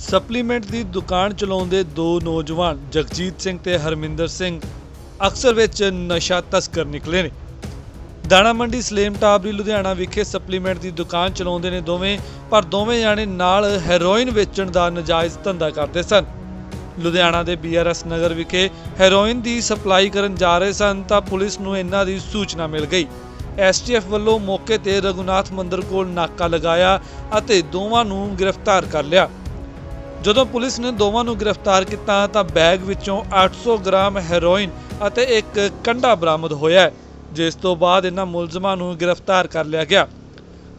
Supplement ਦੀ ਦੁਕਾਨ ਚਲਾਉਂਦੇ ਦੋ ਨੌਜਵਾਨ, ਜਗਜੀਤ ਸਿੰਘ ਤੇ ਹਰਮਿੰਦਰ ਸਿੰਘ, ਅਕਸਰ ਵਿੱਚ ਨਸ਼ਾ ਤਸਕਰ ਨਿਕਲੇ ਨੇ। ਦਾਣਾ ਮੰਡੀ ਸਲੇਮ ਟਾਬਰੀ, ਲੁਧਿਆਣਾ ਵਿਖੇ ਸਪਲੀਮੈਂਟ ਦੀ ਦੁਕਾਨ ਚਲਾਉਂਦੇ ਨੇ ਦੋਵੇਂ, ਪਰ ਦੋਵੇਂ ਜਾਣੇ ਨਾਲ ਹੈਰੋਇਨ ਵੇਚਣ ਦਾ ਨਜਾਇਜ਼ ਧੰਦਾ ਕਰਦੇ ਸਨ। ਲੁਧਿਆਣਾ ਦੇ ਬੀਆਰਐਸ ਨਗਰ ਵਿਖੇ ਹੈਰੋਇਨ ਦੀ ਸਪਲਾਈ ਕਰਨ ਜਾ ਰਹੇ ਸਨ ਤਾਂ ਪੁਲਿਸ ਨੂੰ ਇਹਨਾਂ ਦੀ ਸੂਚਨਾ ਮਿਲ ਗਈ। ਐਸਟੀਐਫ ਵੱਲੋਂ ਮੌਕੇ ਤੇ ਰਘੁਨਾਥ ਮੰਦਰ ਕੋਲ ਨਾਕਾ ਲਗਾਇਆ ਅਤੇ ਦੋਵਾਂ ਨੂੰ ਗ੍ਰਿਫਤਾਰ ਕਰ ਲਿਆ। ਜਦੋਂ ਪੁਲਿਸ ਨੇ ਦੋਵਾਂ ਨੂੰ ਗ੍ਰਿਫਤਾਰ ਕੀਤਾ ਤਾਂ ਬੈਗ ਵਿੱਚੋਂ 800 ਗ੍ਰਾਮ ਹੈਰੋਇਨ ਅਤੇ ਇੱਕ ਕੰਡਾ ਬਰਾਮਦ ਹੋਇਆ ਹੈ, ਜਿਸ ਤੋਂ ਬਾਅਦ ਇਹਨਾਂ ਮੁਲਜ਼ਮਾਂ ਨੂੰ ਗ੍ਰਿਫਤਾਰ ਕਰ ਲਿਆ ਗਿਆ।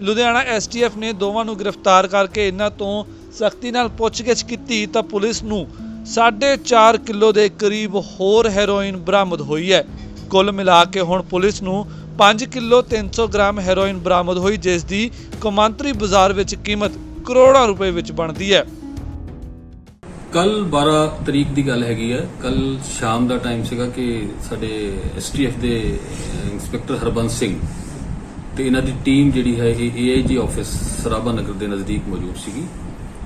ਲੁਧਿਆਣਾ ਐਸਟੀਐਫ ਨੇ ਦੋਵਾਂ ਨੂੰ ਗ੍ਰਿਫਤਾਰ ਕਰਕੇ ਇਹਨਾਂ ਤੋਂ ਸਖਤੀ ਨਾਲ ਪੁੱਛਗਿੱਛ ਕੀਤੀ ਤਾਂ ਪੁਲਿਸ ਨੂੰ 4.5 ਕਿਲੋ ਦੇ ਕਰੀਬ ਹੋਰ ਹੈਰੋਇਨ ਬਰਾਮਦ ਹੋਈ ਹੈ। ਕੁੱਲ ਮਿਲਾ ਕੇ ਹੁਣ ਪੁਲਿਸ ਨੂੰ 5 ਕਿਲੋ 300 ਗ੍ਰਾਮ ਹੈਰੋਇਨ ਬਰਾਮਦ ਹੋਈ ਜਿਸ ਦੀ ਕੌਮਾਂਤਰੀ ਬਾਜ਼ਾਰ ਵਿੱਚ ਕੀਮਤ ਕਰੋੜਾਂ ਰੁਪਏ ਵਿੱਚ ਬਣਦੀ ਹੈ। ਕੱਲ 12 ਤਰੀਕ ਦੀ ਗੱਲ ਹੈਗੀ ਹੈ ਕੱਲ ਸ਼ਾਮ ਦਾ ਟਾਈਮ ਸੀਗਾ ਕਿ ਸਾਡੇ ਐਸਟੀਐਫ ਦੇ ਇੰਸਪੈਕਟਰ ਹਰਬੰਸ ਸਿੰਘ ਤੇ ਇਹਨਾਂ ਦੀ ਟੀਮ ਜਿਹੜੀ ਹੈ, ਇਹ ਏਆਈਜੀ ਆਫਿਸ ਸਰਾਭਾ ਨਗਰ ਦੇ ਨਜ਼ਦੀਕ ਮੌਜੂਦ ਸੀਗੀ।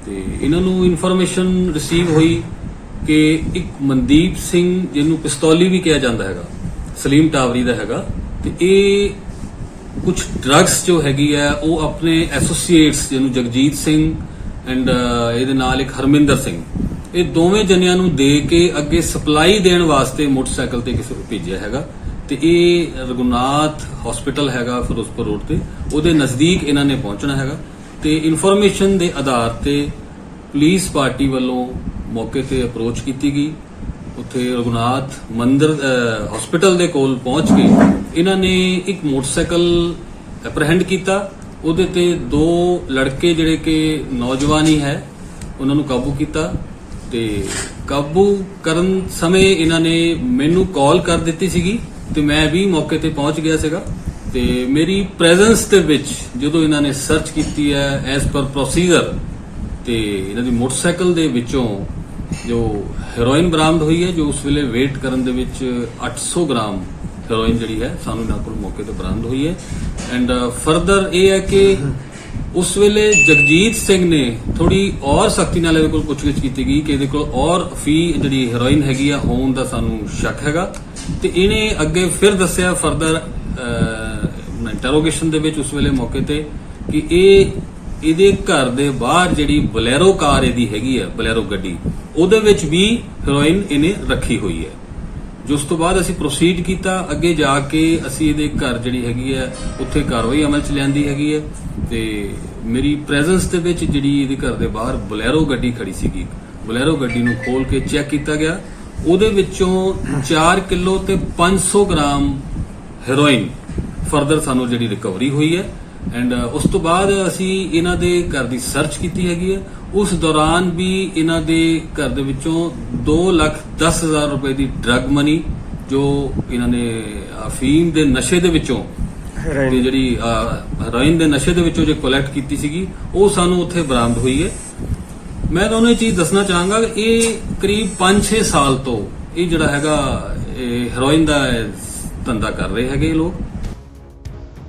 ਤੇ ਇਹਨਾਂ ਨੂੰ ਇਨਫੋਰਮੇਸ਼ਨ ਰਿਸੀਵ ਹੋਈ ਕਿ ਇੱਕ ਮਨਦੀਪ ਸਿੰਘ, ਜਿਹਨੂੰ ਪਿਸਤੌਲੀ ਵੀ ਕਿਹਾ ਜਾਂਦਾ ਹੈਗਾ, ਸਲੀਮ ਟਾਵਰੀ ਦਾ ਹੈਗਾ, ਤੇ ਇਹ ਕੁਝ ਡਰੱਗਸ ਜੋ ਹੈਗੀ ਹੈ ਉਹ ਆਪਣੇ ਐਸੋਸੀਏਟਸ ਜਿਹਨੂੰ ਜਗਜੀਤ ਸਿੰਘ ਐਂਡ ਇਹਦੇ ਨਾਲ ਇੱਕ ਹਰਮਿੰਦਰ ਸਿੰਘ ਇਹ ਦੋਵੇਂ ਜਣਿਆਂ ਨੂੰ ਦੇ ਕੇ ਅੱਗੇ ਸਪਲਾਈ ਦੇਣ ਵਾਸਤੇ ਮੋਟਰਸਾਈਕਲ ਤੇ ਕਿਸੇ ਨੂੰ ਭੇਜਿਆ ਹੈਗਾ। ਤੇ ਇਹ ਰਘੁਨਾਥ ਹਸਪੀਟਲ ਹੈਗਾ ਫਿਰੋਜ਼ਪੁਰ ਰੋਡ ਤੇ। ਉਹਦੇ ਨਜ਼ਦੀਕ ਇਹਨਾਂ ਨੇ ਪਹੁੰਚਣਾ ਹੈਗਾ। ਤੇ ਇਨਫੋਰਮੇਸ਼ਨ ਦੇ ਆਧਾਰ ਤੇ ਪੁਲਿਸ ਪਾਰਟੀ ਵੱਲੋਂ ਮੌਕੇ ਤੇ ਅਪਰੋਚ ਕੀਤੀ ਗਈ। ਉੱਥੇ ਰਘੁਨਾਥ ਮੰਦਰ ਹਸਪੀਟਲ ਦੇ ਕੋਲ ਪਹੁੰਚ ਕੇ ਇਹਨਾਂ ਨੇ ਇੱਕ ਮੋਟਰਸਾਈਕਲ ਐਪਰੀਹੈਂਡ ਕੀਤਾ। ਉਹਦੇ ਤੇ ਦੋ ਲੜਕੇ ਜਿਹੜੇ ਕਿ ਨੌਜਵਾਨ ਹੀ ਹੈ, ਉਹਨਾਂ ਨੂੰ ਕਾਬੂ ਕੀਤਾ। ਤੇ ਕਾਬੂ ਕਰਨ ਸਮੇਂ ਇਹਨਾਂ ਨੇ ਮੈਨੂੰ ਕਾਲ ਕਰ ਦਿੱਤੀ ਸੀਗੀ ਤੇ ਮੈਂ ਵੀ ਮੌਕੇ ਤੇ ਪਹੁੰਚ ਗਿਆ ਸੀਗਾ। ਤੇ ਮੇਰੀ ਪ੍ਰੈਜ਼ੈਂਸ ਦੇ ਵਿੱਚ ਜਦੋਂ ਇਹਨਾਂ ਨੇ ਸਰਚ ਕੀਤੀ ਹੈ ਐਸ ਪਰ ਪ੍ਰੋਸੀਜਰ ਤੇ ਇਹਨਾਂ ਦੀ ਮੋਟਰਸਾਈਕਲ ਦੇ ਵਿੱਚੋਂ ਜੋ ਹੈਰੋਇਨ ਬਰਾਮਦ ਹੋਈ ਹੈ, ਜੋ ਉਸ ਵੇਲੇ ਵੇਟ ਕਰਨ ਦੇ ਵਿੱਚ 800 ਗ੍ਰਾਮ ਹੈਰੋਇਨ ਜਿਹੜੀ ਹੈ, ਸਾਨੂੰ ਇਹਨਾਂ ਕੋਲ ਮੌਕੇ ਤੇ ਬਰਾਮਦ ਹੋਈ ਹੈ। ਐਂਡ ਫਰਦਰ uh, ਇਹ ਹੈ ਕਿ ਉਸ ਵੇਲੇ ਜਗਜੀਤ ਸਿੰਘ ਨੇ ਥੋੜੀ ਔਰ ਸਖਤੀ ਨਾਲ ਇਹਦੇ ਕੋਲ ਪੁੱਛਗਿੱਛ ਕੀਤੀ ਗਈ ਕਿ ਇਹਦੇ ਕੋਲ ਔਰ ਫੀ ਜਿਹੜੀ ਹੈਰੋਇਨ ਹੈਗੀ ਆ, ਹੋਣ ਦਾ ਸਾਨੂੰ ਸ਼ੱਕ ਹੈਗਾ। ਤੇ ਇਹਨੇ ਅੱਗੇ ਫਿਰ ਦੱਸਿਆ ਫਰਦਰ ਇੰਟਰੋਗੇਸ਼ਨ ਦੇ ਵਿੱਚ ਉਸ ਵੇਲੇ ਮੌਕੇ ਤੇ ਕਿ ਇਹ, ਇਹਦੇ ਘਰ ਦੇ ਬਾਹਰ ਜਿਹੜੀ ਬਲੈਰੋ ਕਾਰ ਇਹਦੀ ਹੈਗੀ ਆ, ਬਲੈਰੋ ਗੱਡੀ, ਉਹਦੇ ਵਿੱਚ ਵੀ ਹੈਰੋਇਨ ਇਹਨੇ ਰੱਖੀ ਹੋਈ ਹੈ। ਜੋ ਉਸ ਤੋਂ ਬਾਅਦ ਅਸੀਂ ਪ੍ਰੋਸੀਡ ਕੀਤਾ, ਅੱਗੇ ਜਾ ਕੇ ਅਸੀਂ ਇਹਦੇ ਘਰ ਜਿਹੜੀ ਹੈਗੀ ਹੈ, ਉੱਥੇ ਕਾਰਵਾਈ ਅਮਲ ਚ ਲਿਆਂਦੀ ਹੈਗੀ ਹੈ ਤੇ ਮੇਰੀ ਪ੍ਰੈਜ਼ੈਂਸ ਦੇ ਵਿੱਚ ਜਿਹੜੀ ਇਹਦੇ ਘਰ ਦੇ ਬਾਹਰ ਬਲੈਰੋ ਗੱਡੀ ਖੜੀ ਸੀਗੀ ਬਲੈਰੋ ਗੱਡੀ ਨੂੰ ਖੋਲ ਕੇ ਚੈੱਕ ਕੀਤਾ ਗਿਆ। ਉਹਦੇ ਵਿੱਚੋਂ 4 ਕਿਲੋ ਤੇ 500 ਗ੍ਰਾਮ ਹੈਰੋਇਨ ਫਰਦਰ ਸਾਨੂੰ ਜਿਹੜੀ ਰਿਕਵਰੀ ਹੋਈ ਹੈ। ਐਂਡ ਉਸ ਤੋਂ ਬਾਅਦ ਅਸੀਂ ਇਹਨਾਂ ਦੇ ਘਰ ਦੀ ਸਰਚ ਕੀਤੀ ਹੈਗੀ ਹੈ। ਉਸ ਦੌਰਾਨ ਵੀ ਇਹਨਾਂ ਦੇ ਘਰ ਦੇ ਵਿੱਚੋਂ 2 ਲੱਖ 10 ਹਜ਼ਾਰ ਰੁਪਏ ਦੀ ਡਰੱਗ ਮਨੀ ਜੋ ਇਹਨਾਂ ਨੇ ਅਫੀਮ ਦੇ ਨਸ਼ੇ ਦੇ ਵਿੱਚੋਂ ਤੇ ਜਿਹੜੀ ਹੈਰੋਇਨ ਦੇ ਨਸ਼ੇ ਦੇ ਵਿੱਚੋਂ ਜੇ ਕਲੈਕਟ ਕੀਤੀ ਸੀਗੀ ਉਹ ਸਾਨੂੰ ਉੱਥੇ ਬਰਾਮਦ ਹੋਈ ਹੈ। ਮੈਂ ਤੁਹਾਨੂੰ ਇਹ ਚੀਜ਼ ਦੱਸਣਾ ਚਾਹਾਂਗਾ ਕਿ ਇਹ ਕਰੀਬ 5-6 ਸਾਲ ਤੋਂ ਇਹ ਜਿਹੜਾ ਹੈਗਾ ਇਹ ਹੈਰੋਇਨ ਦਾ ਧੰਦਾ ਕਰ ਰਹੇ ਹੈਗੇ ਲੋਕ।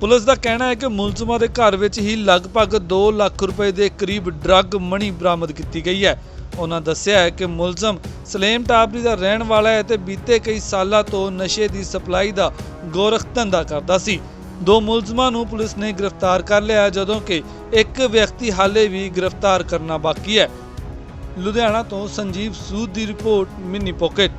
ਪੁਲਿਸ ਦਾ ਕਹਿਣਾ ਹੈ ਕਿ ਮੁਲਜ਼ਮਾਂ ਦੇ ਘਰ ਵਿੱਚ ਹੀ ਲਗਭਗ 2 ਲੱਖ ਰੁਪਏ ਦੇ ਕਰੀਬ ਡਰੱਗ ਮਣੀ ਬਰਾਮਦ ਕੀਤੀ ਗਈ ਹੈ। ਉਹਨਾਂ ਦੱਸਿਆ ਹੈ ਕਿ ਮੁਲਜ਼ਮ ਸਲੇਮ ਟਾਬਰੀ ਦਾ ਰਹਿਣ ਵਾਲਾ ਹੈ ਤੇ ਬੀਤੇ ਕਈ ਸਾਲਾਂ ਤੋਂ ਨਸ਼ੇ ਦੀ ਸਪਲਾਈ ਦਾ ਗੋਰਖ ਧੰਦਾ ਕਰਦਾ ਸੀ। ਦੋ ਮੁਲਜ਼ਮਾਂ ਨੂੰ ਪੁਲਿਸ ਨੇ ਗ੍ਰਿਫਤਾਰ ਕਰ ਲਿਆ ਜਦੋਂ ਕਿ ਇੱਕ ਵਿਅਕਤੀ ਹਾਲੇ ਵੀ ਗ੍ਰਿਫਤਾਰ ਕਰਨਾ ਬਾਕੀ ਹੈ। ਲੁਧਿਆਣਾ ਤੋਂ ਸੰਜੀਵ ਸੂਦ ਦੀ ਰਿਪੋਰਟ, ਮਿੰਨੀ ਪੋਕਟ।